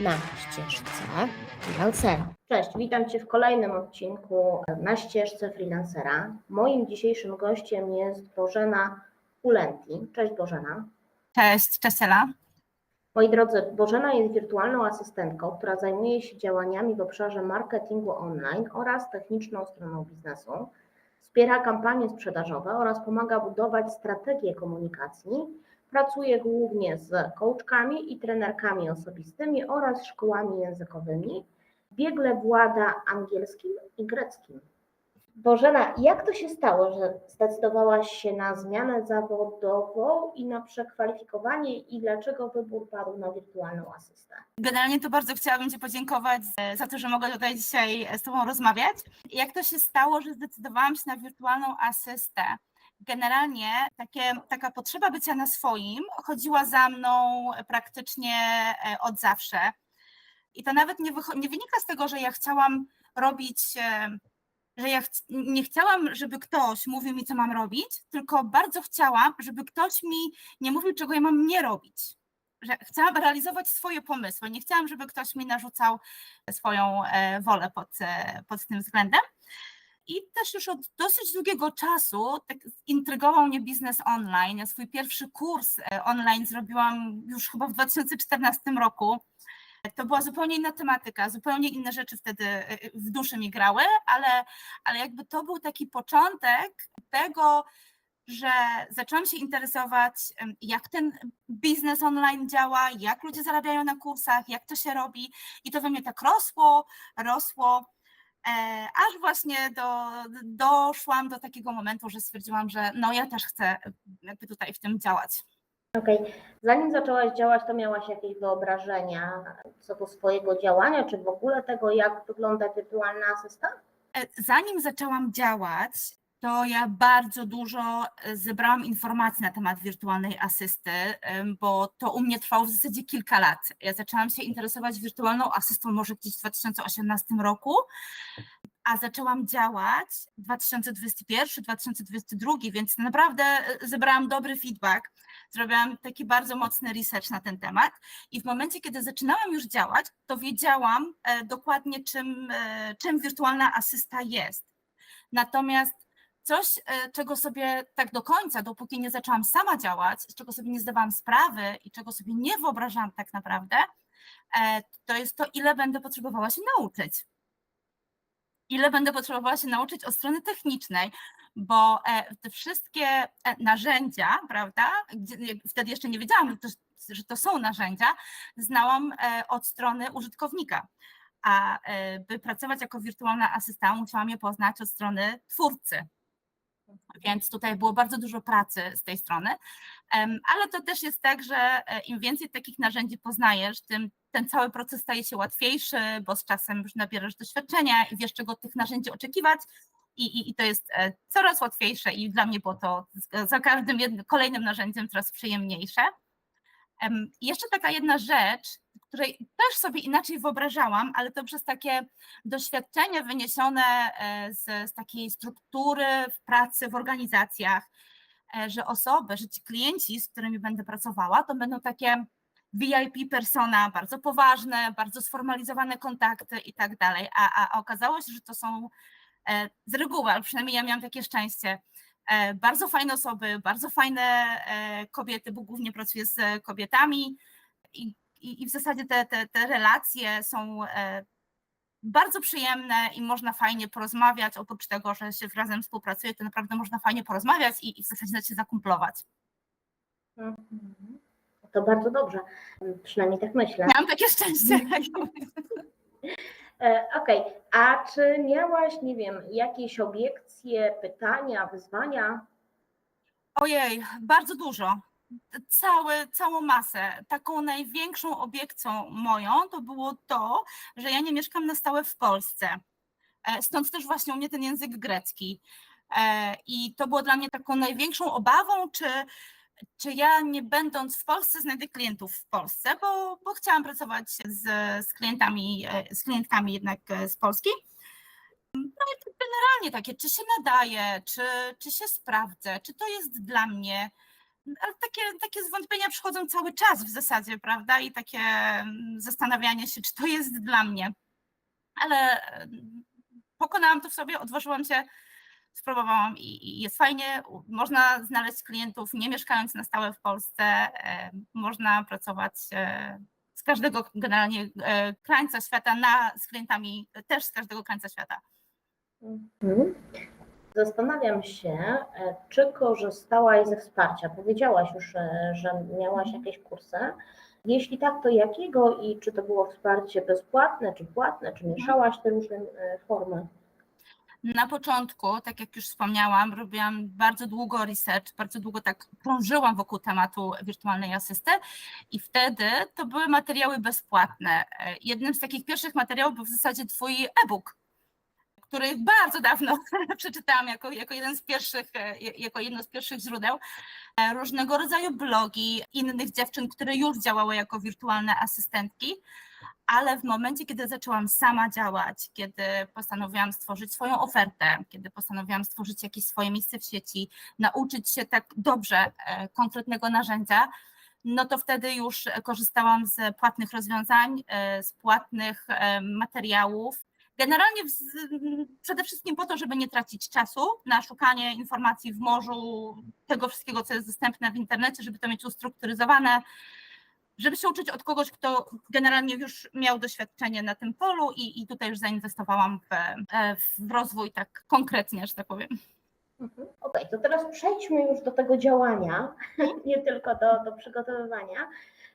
na ścieżce freelancera. Cześć, witam Cię w kolejnym odcinku na ścieżce freelancera. Moim dzisiejszym gościem jest Bożena Ulenti. Cześć Bożena. Cześć, cześć Ela. Moi drodzy, Bożena jest wirtualną asystentką, która zajmuje się działaniami w obszarze marketingu online oraz techniczną stroną biznesu. Wspiera kampanie sprzedażowe oraz pomaga budować strategie komunikacji. Pracuje głównie z coachkami i trenerkami osobistymi oraz szkołami językowymi. Biegle włada angielskim i greckim. Bożena, jak to się stało, że zdecydowałaś się na zmianę zawodową i na przekwalifikowanie i dlaczego wybór padł na wirtualną asystę? Generalnie to bardzo chciałabym Ci podziękować e, za to, że mogę tutaj dzisiaj z Tobą rozmawiać. Jak to się stało, że zdecydowałam się na wirtualną asystę? Generalnie takie, taka potrzeba bycia na swoim chodziła za mną praktycznie e, od zawsze. I to nawet nie, nie wynika z tego, że ja chciałam robić, e, że ja ch- nie chciałam, żeby ktoś mówił mi, co mam robić, tylko bardzo chciałam, żeby ktoś mi nie mówił, czego ja mam nie robić. Że chciałam realizować swoje pomysły. Nie chciałam, żeby ktoś mi narzucał swoją e, wolę pod, pod tym względem. I też już od dosyć długiego czasu tak intrygował mnie biznes online. Ja swój pierwszy kurs e, online zrobiłam już chyba w 2014 roku. To była zupełnie inna tematyka, zupełnie inne rzeczy wtedy e, w duszy mi grały, ale, ale jakby to był taki początek tego, że zaczęłam się interesować, jak ten biznes online działa, jak ludzie zarabiają na kursach, jak to się robi. I to we mnie tak rosło, rosło, e, aż właśnie do, doszłam do takiego momentu, że stwierdziłam, że no ja też chcę e, jakby tutaj w tym działać. Okej, zanim zaczęłaś działać, to miałaś jakieś wyobrażenia co do swojego działania, czy w ogóle tego, jak wygląda wirtualna asysta? E, Zanim zaczęłam działać, to ja bardzo dużo e, zebrałam informacji na temat wirtualnej asysty, bo to u mnie trwało w zasadzie kilka lat. Ja zaczęłam się interesować wirtualną asystą może gdzieś w 2018 roku, a zaczęłam działać 2021-2022, więc naprawdę e, zebrałam dobry feedback. Zrobiłam taki bardzo mocny research na ten temat i w momencie, kiedy zaczynałam już działać, to wiedziałam e, dokładnie, czym, czym wirtualna asysta jest. Natomiast coś, e, czego sobie tak do końca, dopóki nie zaczęłam sama działać, z czego sobie nie zdawałam sprawy i czego sobie nie wyobrażałam tak naprawdę, e, to jest to, ile będę potrzebowała się nauczyć. Ile będę potrzebowała się nauczyć od strony technicznej, bo e, te wszystkie narzędzia, prawda, wtedy jeszcze nie wiedziałam, że to, są narzędzia, znałam od strony użytkownika. A by pracować jako wirtualna asysta, musiałam je poznać od strony twórcy. Więc tutaj było bardzo dużo pracy z tej strony, ale to też jest tak, że e, im więcej takich narzędzi poznajesz, tym ten cały proces staje się łatwiejszy, bo z czasem już nabierasz doświadczenia i wiesz, czego tych narzędzi oczekiwać. I, i, I to jest e, coraz łatwiejsze, i dla mnie było to za każdym jednym, kolejnym narzędziem coraz przyjemniejsze. Jeszcze taka jedna rzecz, której też sobie inaczej wyobrażałam, ale to przez takie doświadczenie wyniesione e, z, z takiej struktury w pracy w organizacjach, e, że osoby, że ci klienci, z którymi będę pracowała, to będą takie VIP persona, bardzo poważne, bardzo sformalizowane kontakty i tak dalej. A, a, okazało się, że to są e, z reguły, ale przynajmniej ja miałam takie szczęście, bardzo fajne osoby, bardzo fajne kobiety, bo głównie pracuję z kobietami i, i, i w zasadzie te, te, te relacje są e, bardzo przyjemne i można fajnie porozmawiać. Oprócz tego, że się razem współpracuje, to naprawdę można fajnie porozmawiać i, i w zasadzie się zakumplować. To bardzo dobrze, przynajmniej tak myślę. Miałam takie szczęście. E, Okej, a czy miałaś, nie wiem, jakieś obiekcje, pytania, wyzwania? Ojej, bardzo dużo. Całe, całą masę. Taką największą obiekcją moją to było to, że ja nie mieszkam na stałe w Polsce. E, Stąd też właśnie u mnie ten język grecki. E, I to było dla mnie taką największą obawą, czy, czy ja nie będąc w Polsce znajdę klientów w Polsce, bo, bo chciałam pracować z, z klientami, e, z klientkami jednak z Polski. No i generalnie takie, czy się nadaje, czy, czy się sprawdzę, czy to jest dla mnie. Takie, takie zwątpienia przychodzą cały czas w zasadzie, prawda? I takie mm, zastanawianie się, czy to jest dla mnie. Ale mm, pokonałam to w sobie, odważyłam się, spróbowałam i, jest fajnie. Można znaleźć klientów nie mieszkając na stałe w Polsce, e, można pracować e, z każdego generalnie e, krańca świata na, z klientami też z każdego krańca świata. Mhm. Zastanawiam się, e, czy korzystałaś ze wsparcia. Powiedziałaś już, e, że miałaś jakieś kursy. Jeśli tak, to jakiego i czy to było wsparcie bezpłatne, czy płatne, czy mieszałaś te różne e, formy? Na początku, tak jak już wspomniałam, robiłam bardzo długo research, bardzo długo tak krążyłam wokół tematu wirtualnej asysty i wtedy to były materiały bezpłatne. Jednym z takich pierwszych materiałów był w zasadzie twój e-book, który bardzo dawno przeczytałam jako, jako jeden z pierwszych, e, jako jedno z pierwszych źródeł. E, Różnego rodzaju blogi innych dziewczyn, które już działały jako wirtualne asystentki ale w momencie, kiedy zaczęłam sama działać, kiedy postanowiłam stworzyć swoją ofertę, kiedy postanowiłam stworzyć jakieś swoje miejsce w sieci, nauczyć się tak dobrze e, konkretnego narzędzia, no to wtedy już korzystałam z płatnych rozwiązań, z płatnych materiałów. Generalnie w- przede wszystkim po to, żeby nie tracić czasu na szukanie informacji w morzu, tego wszystkiego, co jest dostępne w internecie, żeby to mieć ustrukturyzowane, żeby się uczyć od kogoś, kto generalnie już miał doświadczenie na tym polu i, i tutaj już zainwestowałam w, w rozwój tak konkretnie, że tak powiem. Mhm. Okej, to teraz przejdźmy już do tego działania, nie tylko do, do przygotowywania.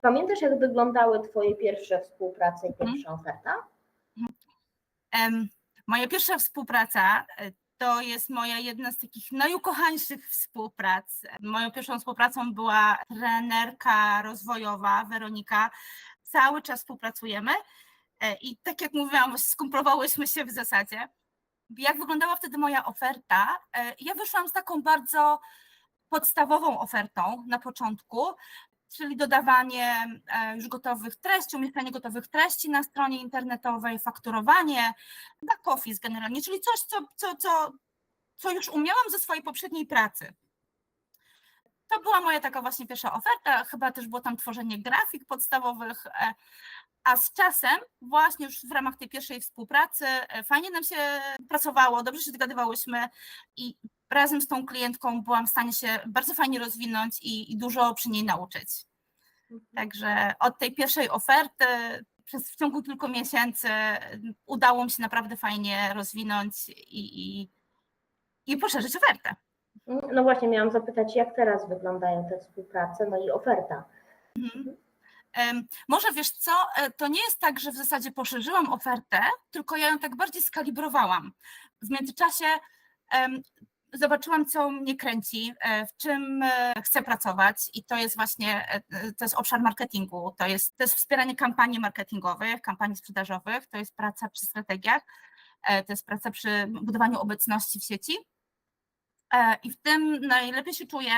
Pamiętasz, jak wyglądały Twoje pierwsze współprace i pierwsza oferta? Moja pierwsza współpraca e, to jest moja jedna z takich najukochańszych współprac. Moją pierwszą współpracą była trenerka rozwojowa Weronika. Cały czas współpracujemy e, i tak jak mówiłam, skumplowałyśmy się w zasadzie. Jak wyglądała wtedy moja oferta? E, Ja wyszłam z taką bardzo podstawową ofertą na początku, czyli dodawanie e, już gotowych treści, umieszczanie gotowych treści na stronie internetowej, fakturowanie, back office generalnie, czyli coś, co, co, co, co już umiałam ze swojej poprzedniej pracy. To była moja taka właśnie pierwsza oferta, chyba też było tam tworzenie grafik podstawowych, e, a z czasem właśnie już w ramach tej pierwszej współpracy e, fajnie nam się pracowało, dobrze się dogadywałyśmy i razem z tą klientką byłam w stanie się bardzo fajnie rozwinąć i, i dużo przy niej nauczyć. Także od tej pierwszej oferty przez w ciągu kilku miesięcy udało mi się naprawdę fajnie rozwinąć i, i, i poszerzyć ofertę. No właśnie, miałam zapytać, jak teraz wyglądają te współprace, no i oferta. Em, Może wiesz co, e, to nie jest tak, że w zasadzie poszerzyłam ofertę, tylko ja ją tak bardziej skalibrowałam. W międzyczasie zobaczyłam, co mnie kręci, e, w czym e, chcę pracować i to jest właśnie, e, to jest obszar marketingu, to jest, to jest wspieranie kampanii marketingowych, kampanii sprzedażowych, to jest praca przy strategiach, to jest praca przy budowaniu obecności w sieci. I w tym najlepiej się czuję,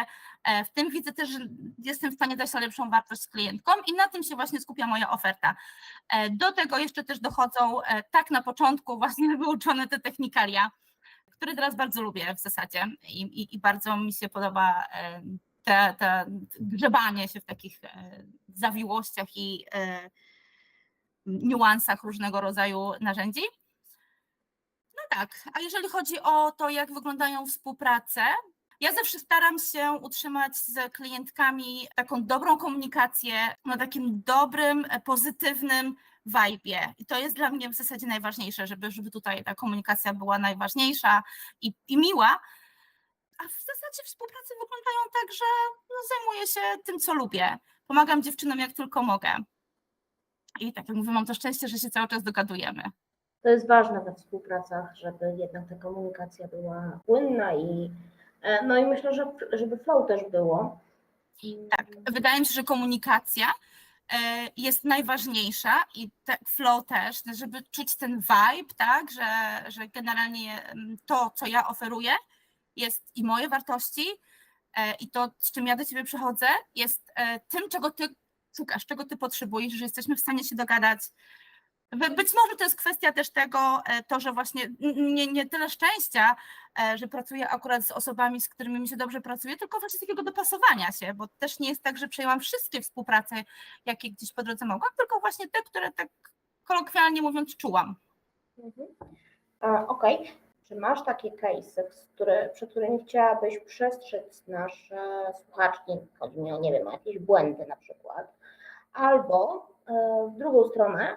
w tym widzę też, że jestem w stanie dać najlepszą wartość klientkom i na tym się właśnie skupia moja oferta. Do tego jeszcze też dochodzą tak na początku właśnie wyuczone te technikalia, które teraz bardzo lubię w zasadzie i, i, i bardzo mi się podoba te, te grzebanie się w takich e, zawiłościach i e, niuansach różnego rodzaju narzędzi. No tak, a jeżeli chodzi o to, jak wyglądają współprace, ja zawsze staram się utrzymać z klientkami taką dobrą komunikację, na takim dobrym, e, pozytywnym vibe. I to jest dla mnie w zasadzie najważniejsze, żeby, żeby tutaj ta komunikacja była najważniejsza i, i miła. A w zasadzie współprace wyglądają tak, że no, zajmuję się tym, co lubię. Pomagam dziewczynom jak tylko mogę. I tak jak mówię, mam to szczęście, że się cały czas dogadujemy. To jest ważne we współpracach, żeby jednak ta komunikacja była płynna i e, no i myślę, że żeby flow też było. Tak, wydaje mi się, że komunikacja jest najważniejsza i te flow też, żeby czuć ten vibe, tak, że, że generalnie mm, to, co ja oferuję, jest i moje wartości, e, i to, z czym ja do ciebie przychodzę, jest e, tym, czego ty szukasz, czego ty potrzebujesz, że jesteśmy w stanie się dogadać Być może to jest kwestia też tego, e, to, że właśnie nie, nie tyle szczęścia, e, że pracuję akurat z osobami, z którymi mi się dobrze pracuje, tylko właśnie takiego dopasowania się, bo też nie jest tak, że przejęłam wszystkie współprace, jakie gdzieś po drodze mogłam, tylko właśnie te, które tak kolokwialnie mówiąc czułam. Mhm. A, Okej. Czy masz takie case'y, z które, przy którymi chciałabyś przestrzec nasze słuchaczki? Chodzi mi o, nie wiem, o jakieś błędy na przykład. Albo e, w drugą stronę, e,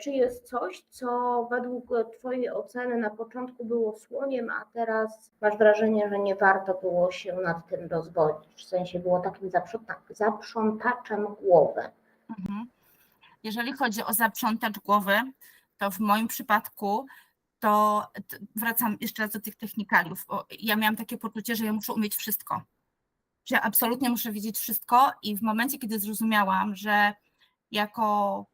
czy jest coś, co według Twojej oceny na początku było słoniem, a teraz masz wrażenie, że nie warto było się nad tym rozwodzić? W sensie było takim zaprząta- zaprzątaczem głowy. Mhm. Jeżeli chodzi o zaprzątacz głowy, to w moim przypadku to wracam jeszcze raz do tych technikaliów. Ja miałam takie poczucie, że ja muszę umieć wszystko. Że ja absolutnie muszę wiedzieć wszystko i w momencie, kiedy zrozumiałam, że jako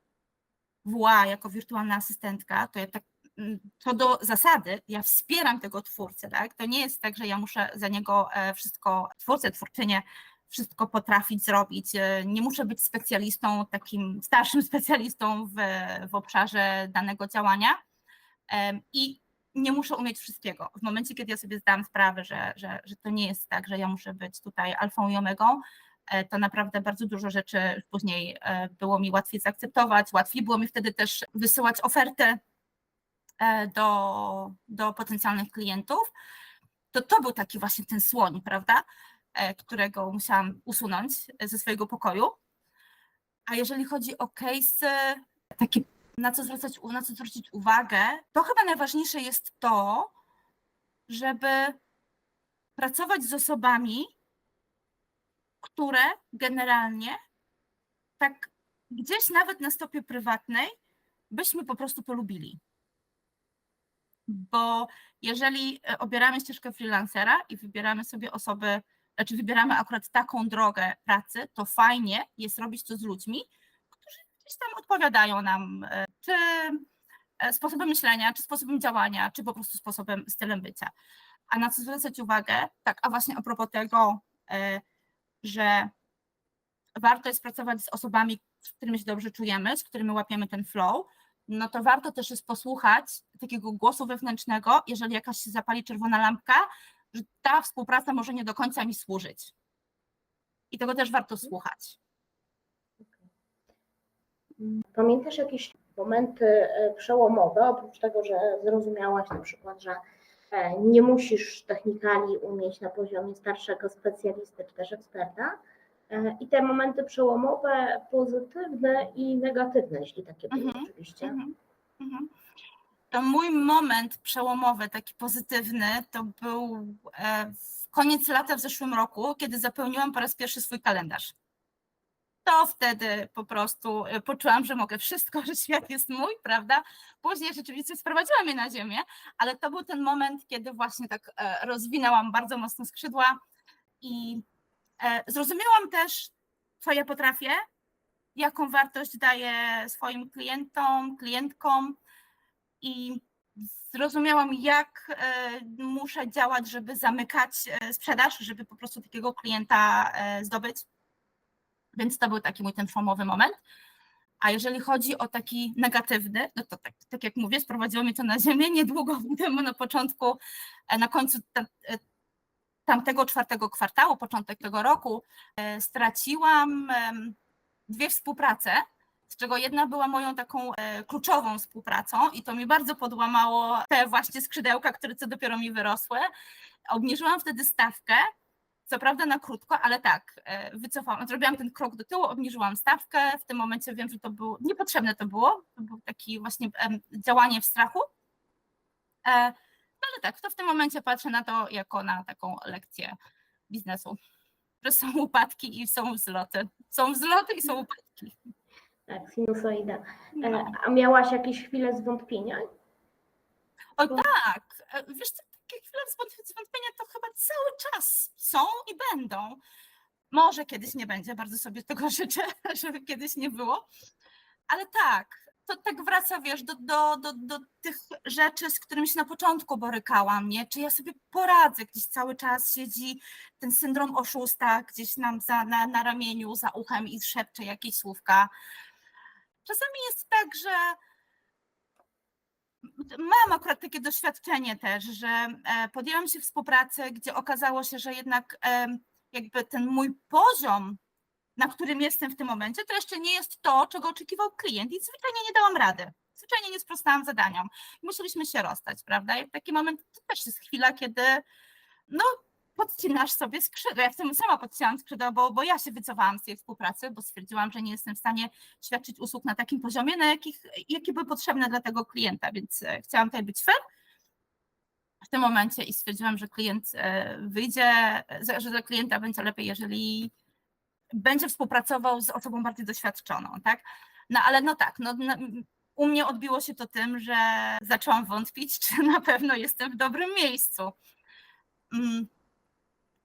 WA, jako wirtualna asystentka, to ja tak mm, co do zasady, ja wspieram tego twórcę, tak? To nie jest tak, że ja muszę za niego e, wszystko, twórcę, twórczynię, wszystko potrafić zrobić. E, Nie muszę być specjalistą, takim starszym specjalistą w, w obszarze danego działania Em, i nie muszę umieć wszystkiego. W momencie, kiedy ja sobie zdałam sprawę, że, że, że to nie jest tak, że ja muszę być tutaj alfą i omegą, e, to naprawdę bardzo dużo rzeczy później e, było mi łatwiej zaakceptować, łatwiej było mi wtedy też wysyłać oferty e, do, do potencjalnych klientów. To to był taki właśnie ten słoń, prawda, e, którego musiałam usunąć ze swojego pokoju. A jeżeli chodzi o case'y, na co zwracać, na co zwrócić uwagę, to chyba najważniejsze jest to, żeby pracować z osobami, które generalnie tak gdzieś nawet na stopie prywatnej byśmy po prostu polubili. Bo jeżeli e, obieramy ścieżkę freelancera i wybieramy sobie osoby, znaczy wybieramy akurat taką drogę pracy, to fajnie jest robić to z ludźmi, którzy gdzieś tam odpowiadają nam, e, czy e, sposobem myślenia, czy sposobem działania, czy po prostu sposobem, stylem bycia. A na co zwracać uwagę? Tak, a właśnie a propos tego, e, że warto jest pracować z osobami, z którymi się dobrze czujemy, z którymi łapiemy ten flow, no to warto też jest posłuchać takiego głosu wewnętrznego, jeżeli jakaś się zapali czerwona lampka, że ta współpraca może nie do końca mi służyć. I tego też warto słuchać. Pamiętasz jakieś momenty e, przełomowe, oprócz tego, że zrozumiałaś na przykład, że nie musisz technikali umieć na poziomie starszego specjalisty czy też eksperta, e, i te momenty przełomowe, pozytywne i negatywne, jeśli takie były Mhm, oczywiście. Mhm, mhm. To mój moment przełomowy, taki pozytywny, to był e, koniec lata w zeszłym roku, kiedy zapełniłam po raz pierwszy swój kalendarz. To wtedy po prostu e, poczułam, że mogę wszystko, że świat jest mój, prawda? Później rzeczywiście sprowadziłam je na ziemię, ale to był ten moment, kiedy właśnie tak e, rozwinęłam bardzo mocno skrzydła i e, zrozumiałam też, co ja potrafię, jaką wartość daję swoim klientom, klientkom i zrozumiałam, jak muszę działać, żeby zamykać sprzedaż, żeby po prostu takiego klienta zdobyć. Więc to był taki mój ten przełomowy moment. A jeżeli chodzi o taki negatywny, no to tak, tak jak mówię, sprowadziło mnie to na ziemię niedługo temu na początku, e, na końcu ta- e, tamtego czwartego kwartału, początek tego roku, e, straciłam dwie współprace, z czego jedna była moją taką kluczową współpracą i to mi bardzo podłamało te właśnie skrzydełka, które co dopiero mi wyrosły. Obniżyłam wtedy stawkę, co prawda na krótko, ale tak, e, wycofałam, zrobiłam ten krok do tyłu, obniżyłam stawkę, w tym momencie wiem, że to było, niepotrzebne to było, to było takie właśnie działanie w strachu, E, no ale tak, to w tym momencie patrzę na to jako na taką lekcję biznesu, że są upadki i są wzloty, są wzloty i są upadki. Tak, sinusoida. E, No. A miałaś jakieś chwile zwątpienia? O tak, wiesz co, takie chwile zwąt- zwątpienia cały czas są i będą. Może kiedyś nie będzie, bardzo sobie tego życzę, żeby kiedyś nie było, ale tak, to tak wraca, wiesz, do, do, do, do tych rzeczy, z którymi się na początku borykałam, nie? Czy ja sobie poradzę, gdzieś cały czas siedzi ten syndrom oszusta gdzieś nam za, na, na ramieniu, za uchem i szepcze jakieś słówka. Czasami jest tak, że mam akurat takie doświadczenie też, że e, podjęłam się współpracy, gdzie okazało się, że jednak em, jakby ten mój poziom, na którym jestem w tym momencie, to jeszcze nie jest to, czego oczekiwał klient i zwyczajnie nie dałam rady. Zwyczajnie nie sprostałam zadaniom. Musieliśmy się rozstać, prawda? I taki moment to też jest chwila, kiedy no, podcinasz sobie skrzydła. Ja w tym sama podcinałam skrzydła, bo, bo ja się wycofałam z tej współpracy, bo stwierdziłam, że nie jestem w stanie świadczyć usług na takim poziomie, na jakich, jakie były potrzebne dla tego klienta, więc e, chciałam tutaj być fair w tym momencie i stwierdziłam, że klient e, wyjdzie, że że dla klienta będzie lepiej, jeżeli będzie współpracował z osobą bardziej doświadczoną, tak? No ale no tak, no, no, u mnie odbiło się to tym, że zaczęłam wątpić, czy na pewno jestem w dobrym miejscu. Mm,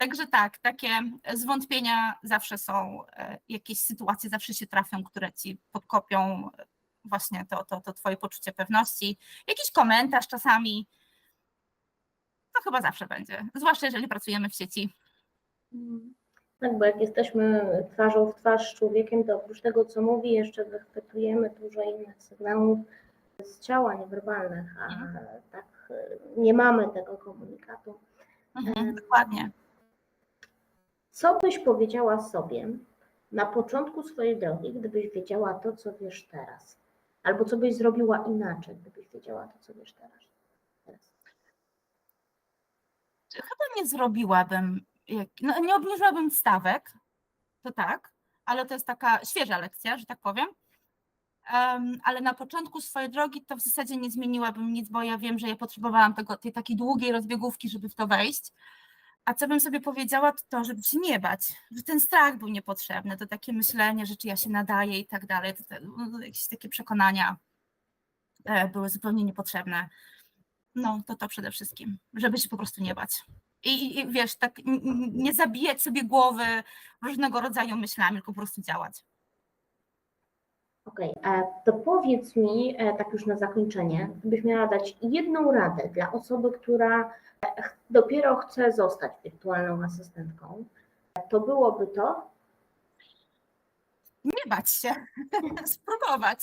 Także tak, takie zwątpienia zawsze są, e, jakieś sytuacje zawsze się trafią, które ci podkopią e, właśnie to, to, to twoje poczucie pewności. Jakiś komentarz czasami, to chyba zawsze będzie, zwłaszcza jeżeli pracujemy w sieci. Tak, bo jak jesteśmy twarzą w twarz z człowiekiem, to oprócz tego, co mówi, jeszcze wychwytujemy dużo innych sygnałów z ciała niewerbalnych, a Mhm. tak y, nie mamy tego komunikatu. Mhm, dokładnie. Co byś powiedziała sobie na początku swojej drogi, gdybyś wiedziała to, co wiesz teraz? Albo co byś zrobiła inaczej, gdybyś wiedziała to, co wiesz teraz? Chyba nie zrobiłabym, no, nie obniżyłabym stawek, to tak, ale to jest taka świeża lekcja, że tak powiem. Em, ale na początku swojej drogi to w zasadzie nie zmieniłabym nic, bo ja wiem, że ja potrzebowałam tego, tej takiej długiej rozbiegówki, żeby w to wejść. A co bym sobie powiedziała, to to, żeby się nie bać, że ten strach był niepotrzebny, to takie myślenie, że czy ja się nadaję i tak dalej, to, to, no, jakieś takie przekonania e, były zupełnie niepotrzebne. No, to to przede wszystkim, żeby się po prostu nie bać. I, i wiesz, tak nie zabijać sobie głowy różnego rodzaju myślami, tylko po prostu działać. Okej, e, to powiedz mi, e, tak już na zakończenie, gdybyś miała dać jedną radę dla osoby, która e, dopiero chce zostać wirtualną asystentką, to byłoby to, Nie bać się, spróbować.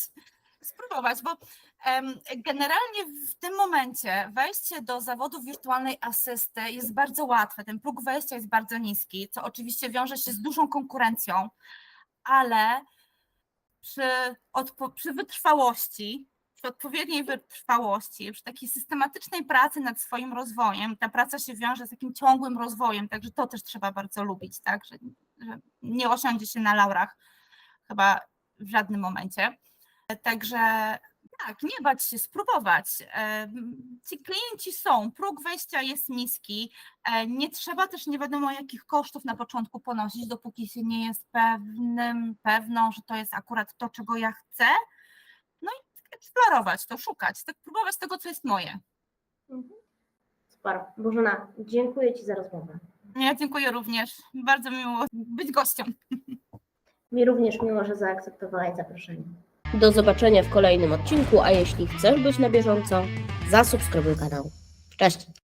Spróbować, bo generalnie w tym momencie wejście do zawodu wirtualnej asysty jest bardzo łatwe. Ten próg wejścia jest bardzo niski, co oczywiście wiąże się z dużą konkurencją, ale przy, odpo- przy wytrwałości, przy odpowiedniej wytrwałości, przy takiej systematycznej pracy nad swoim rozwojem, ta praca się wiąże z takim ciągłym rozwojem, także to też trzeba bardzo lubić, tak, że, że nie osiądzie się na laurach chyba w żadnym momencie. Także tak, nie bać się, spróbować. Ci klienci są, próg wejścia jest niski. e, Nie trzeba też nie wiadomo jakich kosztów na początku ponosić, dopóki się nie jest pewnym, pewną, że to jest akurat to, czego ja chcę. No i tak eksplorować to, szukać, tak próbować tego, co jest moje. super, Bożena, dziękuję Ci za rozmowę. Ja dziękuję również. Bardzo miło być gościem. Mi również miło, że zaakceptowałaś zaproszenie. Do zobaczenia w kolejnym odcinku, a jeśli chcesz być na bieżąco, zasubskrybuj kanał. Cześć!